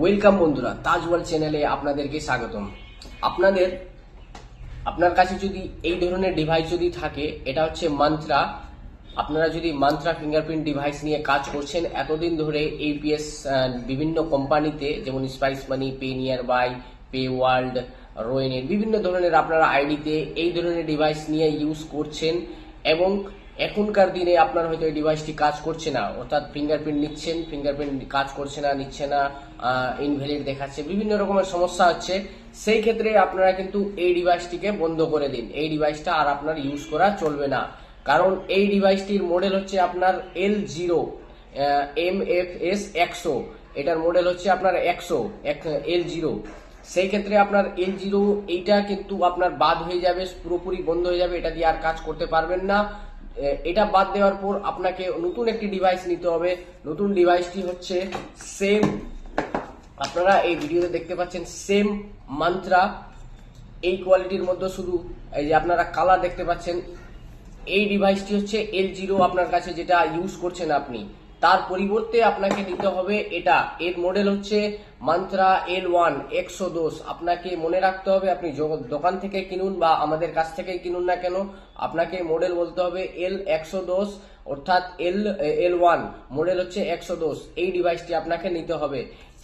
Welcome বন্ধুরা তাজ world চ্যানেলে আপনাদেরকে স্বাগতম। আপনাদের, আপনার কাছে যদি এই ধরনের ডিভাইস যদি থাকে, এটা হচ্ছে মান্ত্রা আপনারা যদি মান্ত্রা ফিঙ্গারপ্রিন্ট ডিভাইস নিয়ে কাজ করছেন, এতদিন ধরে এইপিএস বিভিন্ন কোম্পানিতে, যেমন spice money pay near by pay world রোয়েনের বিভিন্ন ধরনের আপনারা আইডিতে এই ধরনের ডিভাইস নিয়ে ইউজ করছেন এবং এখনকার দিনে আপনার হয়তো এই ডিভাইসটি কাজ করছে না। অর্থাৎ ফিঙ্গারপ্রিন্ট নিচ্ছেন ফিঙ্গারপ্রিন্ট কাজ করছে না, নিচ্ছে না ইনভ্যালিড দেখাচ্ছে, বিভিন্ন রকমের সমস্যা হচ্ছে। সেই ক্ষেত্রে আপনারা কিন্তু এই ডিভাইসটিকে বন্ধ করে দিন। এই ডিভাইসটা আর আপনার ইউজ করা চলবে না। কারণ এই ডিভাইসটির মডেল হচ্ছে আপনার L zero M F S একশো। এটার মডেল হচ্ছে আপনার একশো এল জিরো সেই ক্ষেত্রে আপনার এল জিরো এইটা কিন্তু আপনার বাদ হয়ে যাবে, পুরোপুরি বন্ধ হয়ে যাবে। এটা দিয়ে আর কাজ করতে পারবেন না। এটা বাদ দেওয়ার পর আপনাকে নতুন একটি ডিভাইস নিতে হবে। নতুন ডিভাইসটি হচ্ছে সেম আপনারা এই ভিডিওতে দেখতে পাচ্ছেন সেম মান্ত্রা এই কোয়ালিটির মধ্যে শুধু এই যে আপনারা কালার দেখতে পাচ্ছেন, এই ডিভাইসটি হচ্ছে এল জিরো আপনার কাছে যেটা ইউজ করছেন আপনি। তার পরিবর্তে আপনাকে নিতে হবে এটা। এর মডেল হচ্ছে মান্ত্রা এল ওয়ান একশো দোষ আপনাকে মনে রাখতে হবে, আপনি দোকান থেকে কিনুন বা আমাদের কাছ থেকে কিনুন না কেন, আপনাকে মডেল বলতে হবে এল একশো দোষ অর্থাৎ এল এল ওয়ান মডেল হচ্ছে একশো দোষ এই ডিভাইসটি আপনাকে নিতে হবে।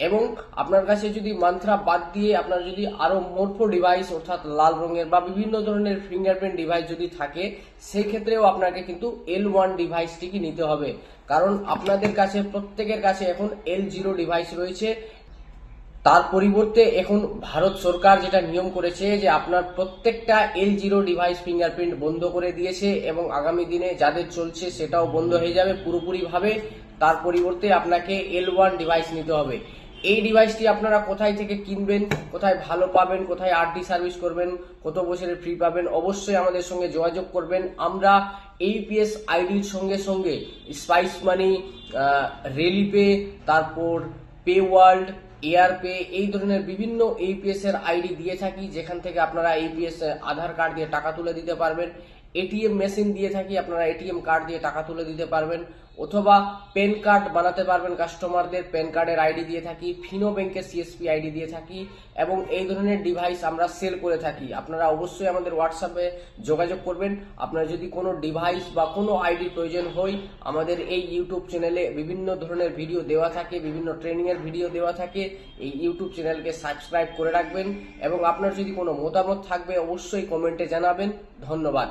এবং আপনার কাছে যদি মান্ত্রা বাদ দিয়ে আপনার যদি আরও মোটফো ডিভাইস অর্থাৎ লাল রঙের বা বিভিন্ন ধরনের ফিঙ্গারপ্রিন্ট ডিভাইস যদি থাকে সেই ক্ষেত্রেও আপনাকে কিন্তু এল ওয়ান ডিভাইসটিকে নিতে হবে। কারণ আপনাদের কাছে, প্রত্যেকের কাছে এখন এল জিরো ডিভাইস রয়েছে। তার পরিবর্তে এখন ভারত সরকার যেটা নিয়ম করেছে যে আপনার প্রত্যেকটা এল জিরো ডিভাইস ফিঙ্গারপ্রিন্ট বন্ধ করে দিয়েছে এবং আগামী দিনে যাদের চলছে সেটাও বন্ধ হয়ে যাবে পুরোপুরিভাবে। তার পরিবর্তে আপনাকে এল ওয়ান ডিভাইস নিতে হবে। এই ডিভাইসটি আপনারা কোথায় থেকে কিনবেন, কোথায় ভালো পাবেন, কোথায় আরডি সার্ভিস করবেন, কত বছরের ফ্রি পাবেন, অবশ্যই আমাদের সঙ্গে যোগাযোগ করবেন। আমরা এইপিএস আইডির সঙ্গে সঙ্গে স্পাইস মানি রেলিপে তারপর পে ওয়ার্ল্ড এয়ার পে এই ধরনের বিভিন্ন এইপিএস এর আইডি দিয়ে থাকি, যেখান থেকে আপনারা এইপিএস আধার কার্ড দিয়ে টাকা তুলে দিতে পারবেন। এটিএম মেশিন দিয়ে থাকি, আপনারা এটিএম কার্ড দিয়ে টাকা তুলে দিতে পারবেন। অথবা পেন কার্ড বানাতে পারবেন কাস্টমারদের। পেন কার্ডের আইডি দিয়ে থাকি, ফিনো ব্যাংকের সিএসপি আইডি দিয়ে থাকি এবং এই ধরনের ডিভাইস আমরা সেল করে থাকি। আপনারা অবশ্যই আমাদের হোয়াটসঅ্যাপে যোগাযোগ করবেন। আপনার যদি কোনো ডিভাইস বা কোনো আইডি প্রয়োজন হয়, আমাদের এই ইউটিউব চ্যানেলে বিভিন্ন ধরনের ভিডিও দেওয়া থাকে, বিভিন্ন ট্রেনিং এর ভিডিও দেওয়া থাকে। এই ইউটিউব চ্যানেলকে সাবস্ক্রাইব করে রাখবেন এবং আপনার যদি কোনো মতামত থাকবে, অবশ্যই কমেন্টে জানাবেন। ধন্যবাদ।